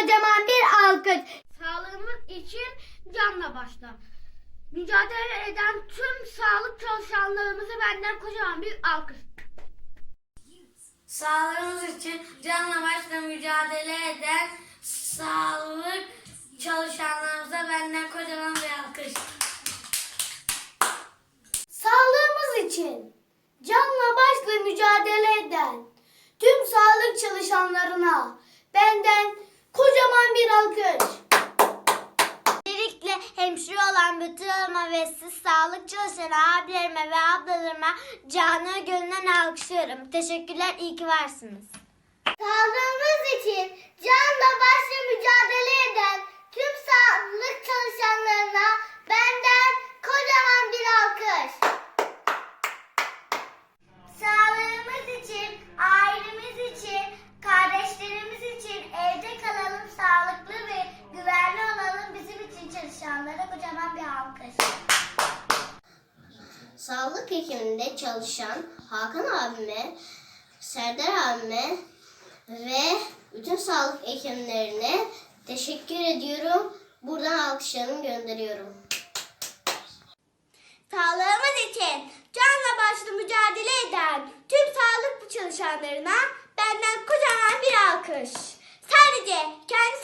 kocaman bir alkış. Sağlığımız için canla başla. Mücadele eden tüm sağlık çalışanlarımızı benden kocaman bir alkış. Sağlığımız için canla başla mücadele eden sağlık çalışanlarımıza benden kocaman bir alkış. Sağlığımız için canla başla mücadele eden tüm sağlık çalışanlarına benden kocaman bir alkış. Öncelikle hemşire olan bütün hanıma ve siz sağlık çalışan abilerime ve ablalarıma canı gönülden alkışlıyorum. Teşekkürler, iyi ki varsınız. Sağlığımız için canla başla mücadele eden tüm sağlık çalışanlarına benden kocaman bir alkış. Sağlığımız için, ailemiz için, kardeşlerimiz için evde kalalım, sağlıklı ve güvenli olalım. Bizim için çalışanlara alkış. Sağlık hekiminde çalışan Hakan abime, Serdar abime ve bütün sağlık hekimlerine teşekkür ediyorum. Buradan alkışlarımı gönderiyorum. Sağlığımız için canla başla mücadele eden tüm sağlık çalışanlarına benden kocaman bir alkış. Sadece kendi